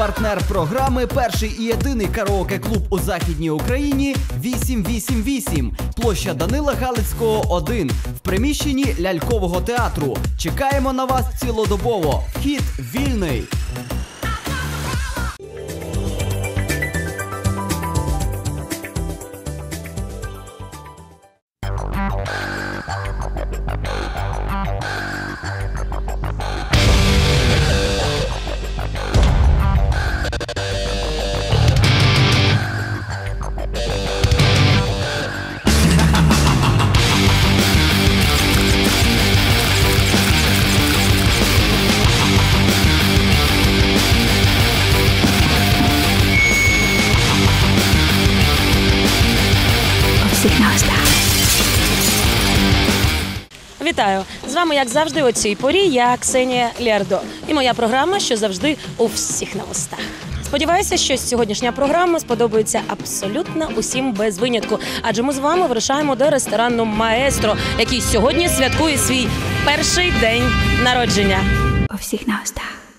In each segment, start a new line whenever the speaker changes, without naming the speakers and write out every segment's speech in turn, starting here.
партнер програми, перший і єдиний караоке-клуб у західній Україні 888. Площа Данила Галицького 1 в приміщенні лялькового театру. Чекаємо на вас цілодобово. Вхід вільний.
Вітаю! З вами, як завжди, у цій порі я Ксенія Лярдо. І моя програма, що завжди у всіх на устах. Сподіваюся, що сьогоднішня програма сподобається абсолютно усім без винятку. Адже ми з вами вирушаємо до ресторану Маестро, який сьогодні святкує свій перший день народження.
У всіх на устах.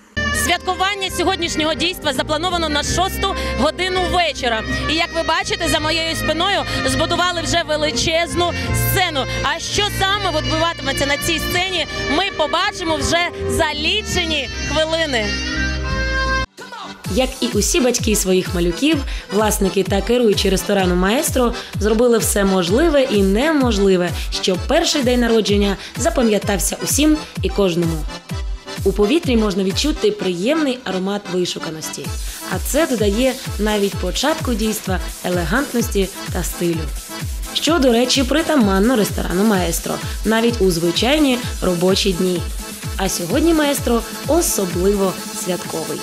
Святкування сьогоднішнього дійства заплановано на шосту годину вечора. І як ви бачите, за моєю спиною збудували вже величезну сцену. А що саме відбуватиметься на цій сцені, ми побачимо вже за лічені хвилини. Як і усі батьки своїх малюків, власники та керуючі ресторану Маестро зробили все можливе і неможливе, щоб перший день народження запам'ятався усім і кожному. У повітрі можна відчути приємний аромат вишуканості, а це додає навіть початку дійства елегантності та стилю. Що, до речі, притаманно ресторану Маестро навіть у звичайні робочі дні. А сьогодні маестро особливо святковий.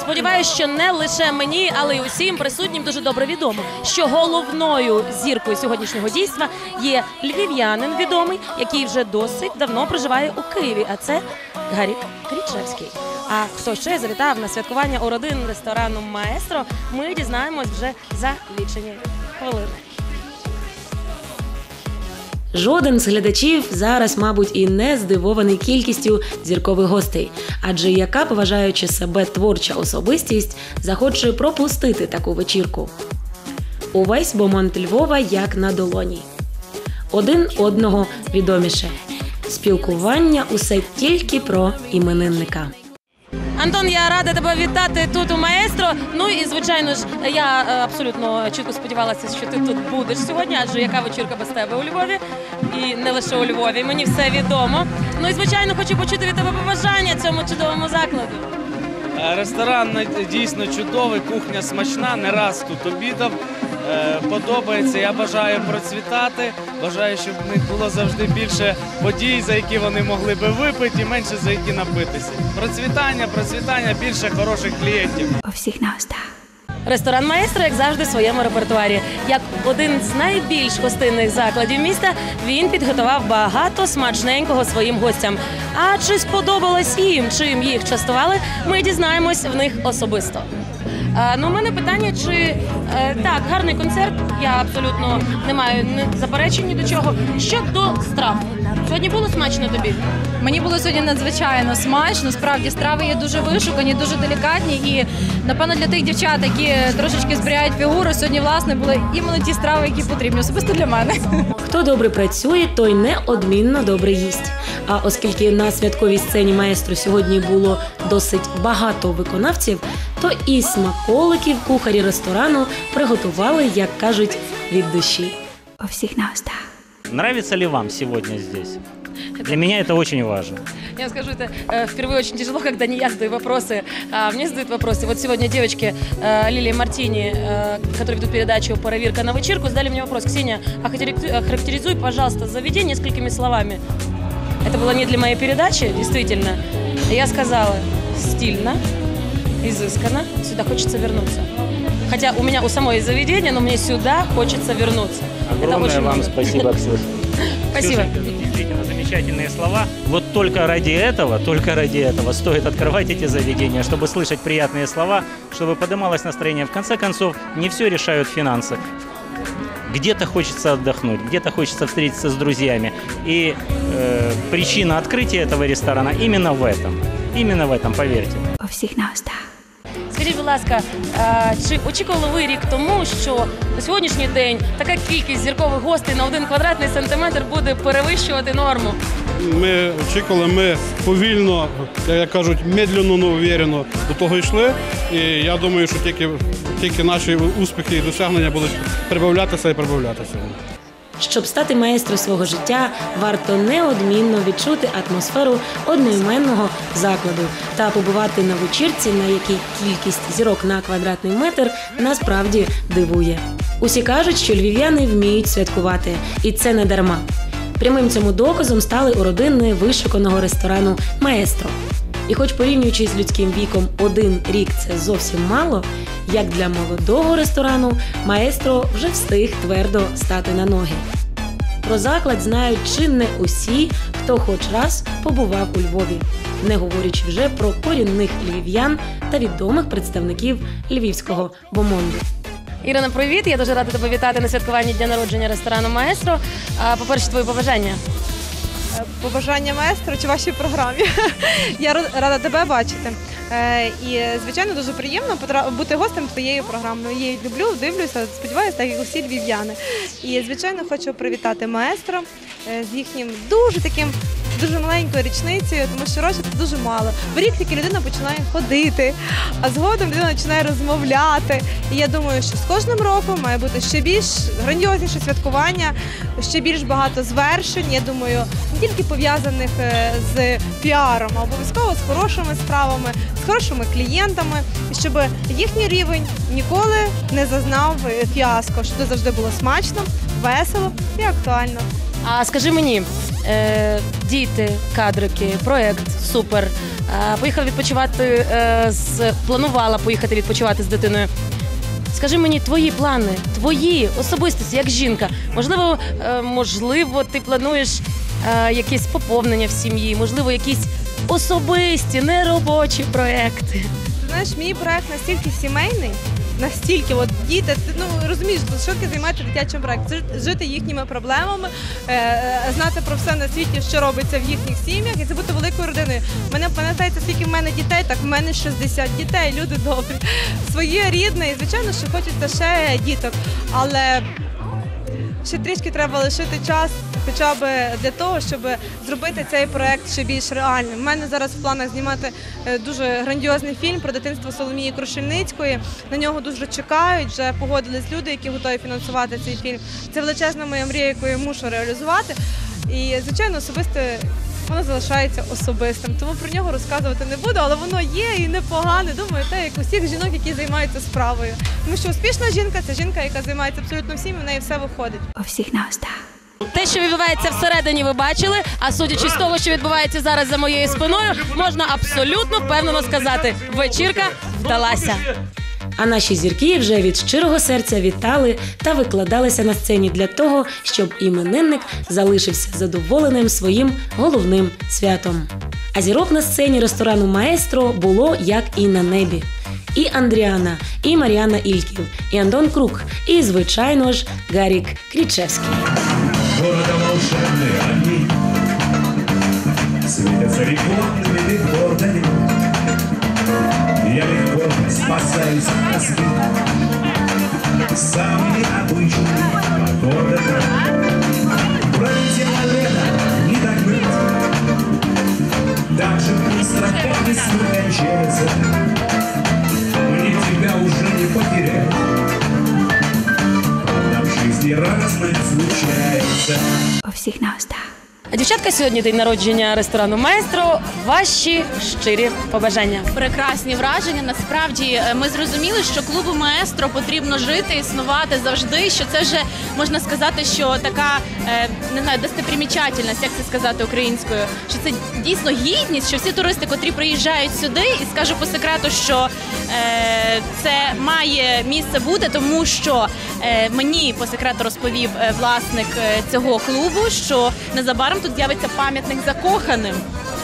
Сподіваюсь, що не лише мені, але й усім присутнім дуже добре відомо, що головною зіркою сьогоднішнього дійства є львів'янин відомий, який вже досить давно проживає у Києві. А це Гарік Крічевський. А хто ще завітав на святкування у родин ресторану Маестро, ми дізнаємось вже за лічені хвилини. Жоден з глядачів зараз, мабуть, і не здивований кількістю зіркових гостей, адже яка, поважаючи себе творча особистість, захоче пропустити таку вечірку. Увесь бомонд Львова як на долоні. Один одного відоміше. Спілкування усе тільки про іменинника. Антон, я рада тебе вітати тут у маестро. Ну і звичайно ж, я е, абсолютно чітко сподівалася, що ти тут будеш сьогодні, адже яка вечірка без тебе у Львові, і не лише у Львові. Мені все відомо. Ну і звичайно, хочу почути від тебе побажання цьому чудовому закладу.
Е, Ресторан на- дійсно чудовий, кухня смачна, не раз тут обідав. Е, Подобається. Я бажаю процвітати. Бажаю, щоб в них було завжди більше подій, за які вони могли би випити, і менше за які напитися. Процвітання, процвітання, більше хороших клієнтів.
У всіх на устах.
Ресторан Маестро, як завжди, в своєму репертуарі. Як один з найбільш гостинних закладів міста, він підготував багато смачненького своїм гостям. А чи сподобалось їм, чим їх частували, ми дізнаємось в них особисто. А, ну, у мене питання, чи е, так, гарний концерт. Я абсолютно не маю заперечень ні до чого. Щодо страв, сьогодні було смачно тобі?
Мені було сьогодні надзвичайно смачно. Справді страви є дуже вишукані, дуже делікатні. І напевно для тих дівчат, які трошечки зберігають фігуру, сьогодні власне були іменно ті страви, які потрібні, особисто для мене.
Хто добре працює, той неодмінно добре їсть. А оскільки на святковій сцені маестро сьогодні було досить багато виконавців, то і смаколиків кухарі ресторану приготували, як кажуть, від душі.
У всіх на устах.
Нравится ли вам сегодня здесь? Для меня это очень важно.
Я скажу, это э, впервые очень тяжело, когда не я задаю вопросы, а мне задают вопросы. Вот сегодня девочки э, Лилия Мартини, э, которые ведут передачу «Проверка на вечерку», задали мне вопрос. Ксения, охарактери- охарактеризуй, пожалуйста, заведение несколькими словами. Это было не для моей передачи, действительно. Я сказала стильно, изысканно, сюда хочется вернуться. Хотя у меня у самой заведения, но мне сюда хочется вернуться. Это
Огромное
очень
вам спасибо, Ксюша.
Спасибо.
Действительно замечательные слова. Вот только ради этого, только ради этого стоит открывать эти заведения, чтобы слышать приятные слова, чтобы поднималось настроение. В конце концов, не все решают финансы. Где-то хочется отдохнуть, где-то хочется встретиться с друзьями. И э, причина открытия этого ресторана именно в этом. Именно в этом, поверьте.
Всіх на устах.
Скажіть, будь ласка, е, чи очікували ви рік тому, що на сьогоднішній день така кількість зіркових гостей на один квадратний сантиметр буде перевищувати норму?
Ми очікували, ми повільно, як кажуть, медленно, но уверенно до того йшли. І я думаю, що тільки, тільки наші успіхи і досягнення будуть прибавлятися і прибавлятися.
Щоб стати маестро свого життя, варто неодмінно відчути атмосферу одноіменного закладу та побувати на вечірці, на якій кількість зірок на квадратний метр насправді дивує. Усі кажуть, що львів'яни вміють святкувати, і це не дарма. Прямим цьому доказом стали у родини вишуканого ресторану Маестро. І хоч порівнюючи з людським віком один рік це зовсім мало, як для молодого ресторану, маестро вже встиг твердо стати на ноги. Про заклад знають чи не усі, хто хоч раз побував у Львові, не говорячи вже про корінних львів'ян та відомих представників львівського бомонду.
Ірина, привіт! Я дуже рада тебе вітати на святкуванні дня народження ресторану Маестро. А, По-перше, твої побажання.
Побажання маестро чи вашій програмі. Я рада тебе бачити. Е, І звичайно дуже приємно бути гостем твоєї програми. Я її люблю, дивлюся, сподіваюся, так як усі львів'яни. І звичайно хочу привітати маестро е, з їхнім дуже таким. Дуже маленькою річницею, тому що років це дуже мало. В рік тільки людина починає ходити, а згодом людина починає розмовляти. І я думаю, що з кожним роком має бути ще більш грандіозніше святкування, ще більш багато звершень. Я думаю, не тільки пов'язаних е, з піаром, а обов'язково з хорошими справами, з хорошими клієнтами, щоб їхній рівень ніколи не зазнав е, фіаско, щоб це завжди було смачно, весело і актуально.
А скажи мені, е, діти, кадрики, проект супер. Е, поїхала відпочивати е, з планувала поїхати відпочивати з дитиною. Скажи мені твої плани, твої особистості, як жінка. Можливо, е, можливо, ти плануєш е, якесь поповнення в сім'ї, можливо, якісь особисті, неробочі проекти.
Ти знаєш, мій проект настільки сімейний. Настільки, от діти, ти ну розумієш, що таке займатися дитячим проектом, Жи- жити їхніми проблемами, е, е, знати про все на світі, що робиться в їхніх сім'ях, і це бути великою родиною. Мене пам'ятається, скільки в мене дітей, так в мене 60 дітей, люди добрі, своє рідне, і звичайно, що хочеться ще діток. Але ще трішки треба лишити час, хоча б для того, щоб зробити цей проект ще більш реальним. У мене зараз в планах знімати е, дуже грандіозний фільм про дитинство Соломії Крушельницької. На нього дуже чекають. Вже погодились люди, які готові фінансувати цей фільм. Це величезна моя мрія, яку я мушу реалізувати. І звичайно, особисте. Воно залишається особистим, тому про нього розказувати не буду, але воно є і непогане. Думаю, те, як усіх жінок, які займаються справою. Тому що успішна жінка це жінка, яка займається абсолютно всім, і в неї все виходить.
У всіх на устах.
Те, що відбувається всередині, ви бачили. А судячи з того, що відбувається зараз за моєю спиною, можна абсолютно впевнено сказати, вечірка вдалася.
А наші зірки вже від щирого серця вітали та викладалися на сцені для того, щоб іменинник залишився задоволеним своїм головним святом. А зірок на сцені ресторану Маестро було як і на небі. І Андріана, і Мар'яна Ільків, і Антон Крук, і, звичайно ж, Гарік Крічевський.
города волшебные огни Светятся легко спасаюсь от тоски Самый обычный город Пролетело лето, не так быть Так же быстро, как весну кончается Мне тебя уже не потерять Правда, в жизни разное случается
У всіх на устах.
А дівчатка, сьогодні день народження ресторану Маестро. Ваші щирі побажання.
прекрасні враження. Насправді е, ми зрозуміли, що клубу маестро потрібно жити, існувати завжди. Що це вже можна сказати, що така е, не знаю, достопримічательність, як це сказати українською. Що це дійсно гідність, що всі туристи, котрі приїжджають сюди, і скажу по секрету, що е, це має місце бути, тому що мені по секрету розповів власник цього клубу, що незабаром тут з'явиться пам'ятник закоханим.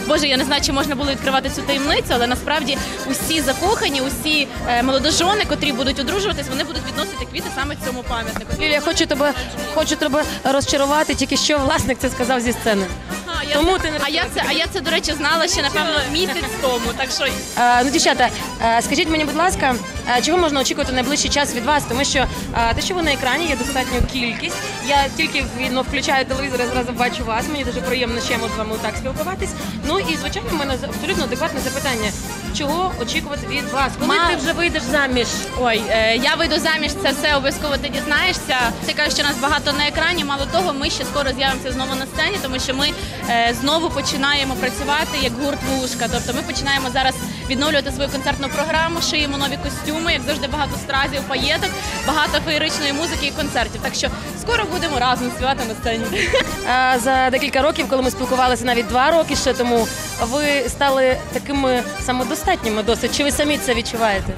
Боже, я не знаю, чи можна було відкривати цю таємницю, але насправді усі закохані, усі е, молодожони, котрі будуть одружуватись, вони будуть відносити квіти саме цьому пам'ятнику.
Лілія, хочу тебе, хочу тебе розчарувати, тільки що власник це сказав зі сцени.
Ага, я
Тому ти не
а я це, а я це, до речі, знала ще напевно місяць тому. Так що
Е, ну, дівчата, е, скажіть мені, будь ласка, чого можна очікувати найближчий час від вас? Тому що е, те, що ви на екрані, є достатньо кількість. Я тільки ну, включаю телевізор і зразу бачу вас. Мені дуже приємно ще можу з вами так спілкуватись. Ну і звичайно, в мене абсолютно адекватне запитання. Чого очікувати від вас? Коли
Ма-
ти вже вийдеш заміж?
Ой, е, я вийду заміж, це все обов'язково ти дізнаєшся. Ти кажеш, що нас багато на екрані. Мало того, ми ще скоро з'явимося знову на сцені, тому що ми е, знову починаємо працювати як гурт вушка. Тобто ми починаємо зараз відновлювати свою концертну програму, шиємо нові костюми, як завжди, багато стразів, паєток, багато феєричної музики і концертів. Так що скоро будемо разом співати на сцені.
Е, За декілька років, коли ми спілкувалися навіть два роки ще тому, ви стали такими самодостатніми досить. Чи ви самі це відчуваєте?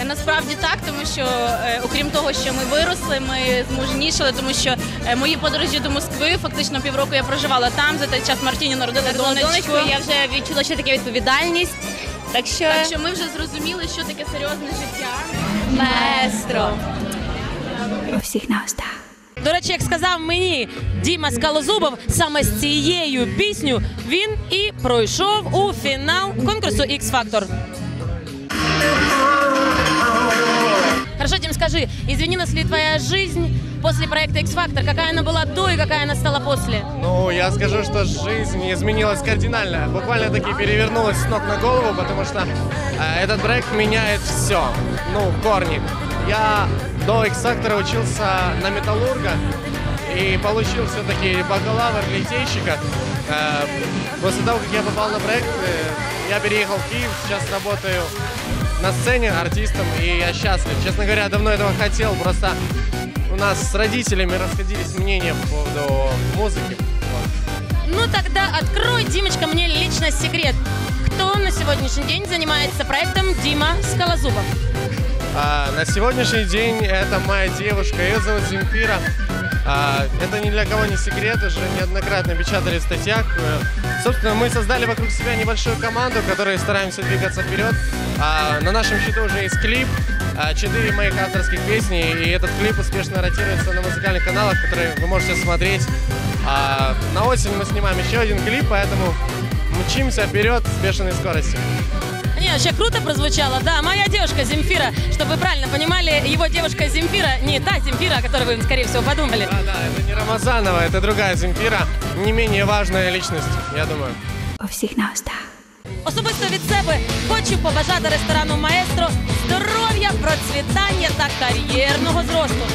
Е, Насправді так, тому що е, окрім того, що ми виросли, ми змужнішали, тому що е, мої подорожі до Москви, фактично півроку я проживала там. За той час Мартіні народила донечку.
Я вже відчула, що таке відповідальність. Так що,
Так що ми вже зрозуміли, що таке серйозне життя. Маестро.
У всіх на устах.
До речі, як сказав мені Діма Скалозубов, саме з цією пісню він і пройшов у фінал конкурсу X Хорошо, Дим, скажи, изменилась ли твоя жизнь после проекта X Factor? Какая она была до и какая она стала после?
Ну, я скажу, что жизнь изменилась кардинально. Буквально таки перевернулась с ног на голову, потому что э, этот проект меняет все. Ну, в корне. Я до X Factor учился на металлурга и получил все-таки бакалавр литейщика. Э, после того, как я попал на проект, э, я переехал в Киев, сейчас работаю на сцене артистом, и я счастлив. Честно говоря, давно этого хотел, просто у нас с родителями расходились мнения по поводу музыки. Вот.
Ну тогда открой, Димочка, мне лично секрет. Кто на сегодняшний день занимается проектом Дима Скалозубов?
А, на сегодняшний день это моя девушка, ее зовут Земфира. А, это ни для кого не секрет, уже неоднократно печатали в статьях. Э, Собственно, мы создали вокруг себя небольшую команду, которой стараемся двигаться вперед. А, на нашем счету уже есть клип, а, четыре моих авторских песни, и этот клип успешно ротируется на музыкальных каналах, которые вы можете смотреть. На осень мы снимаем еще один клип, поэтому мчимся вперед с бешеной скоростью
Не, вообще круто прозвучало. Да, моя девушка Земфира. Чтобы вы правильно понимали, его девушка Земфира не та Земфира, о которой вы, скорее всего, подумали.
Да, да, это не Рамазанова, это другая Земфира, не менее важная личность, я думаю.
У всіх на устах.
Особисто від себе хочу побажати ресторану Маестро здоров'я, процвітання та кар'єрного зросту.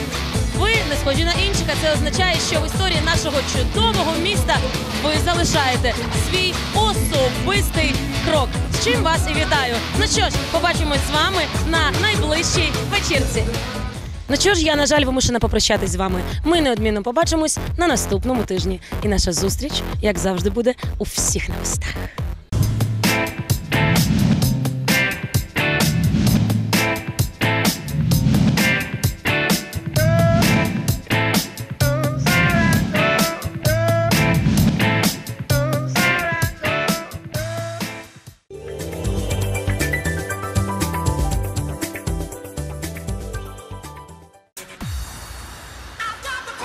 Ви не схожі на інших, а це означає, що в історії нашого чудового міста ви залишаєте свій особистий крок. З чим вас і вітаю. Ну що ж, побачимось з вами на найближчій вечірці. Ну що ж, я, на жаль, вимушена попрощатись з вами. Ми неодмінно побачимось на наступному тижні. І наша зустріч, як завжди, буде у всіх на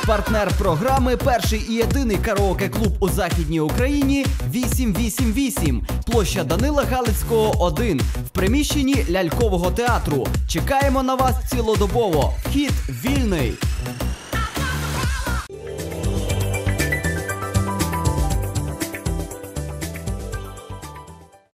Партнер програми перший і єдиний караоке-клуб у західній Україні 888. Площа Данила Галицького 1 в приміщенні лялькового театру. Чекаємо на вас цілодобово. Вхід вільний.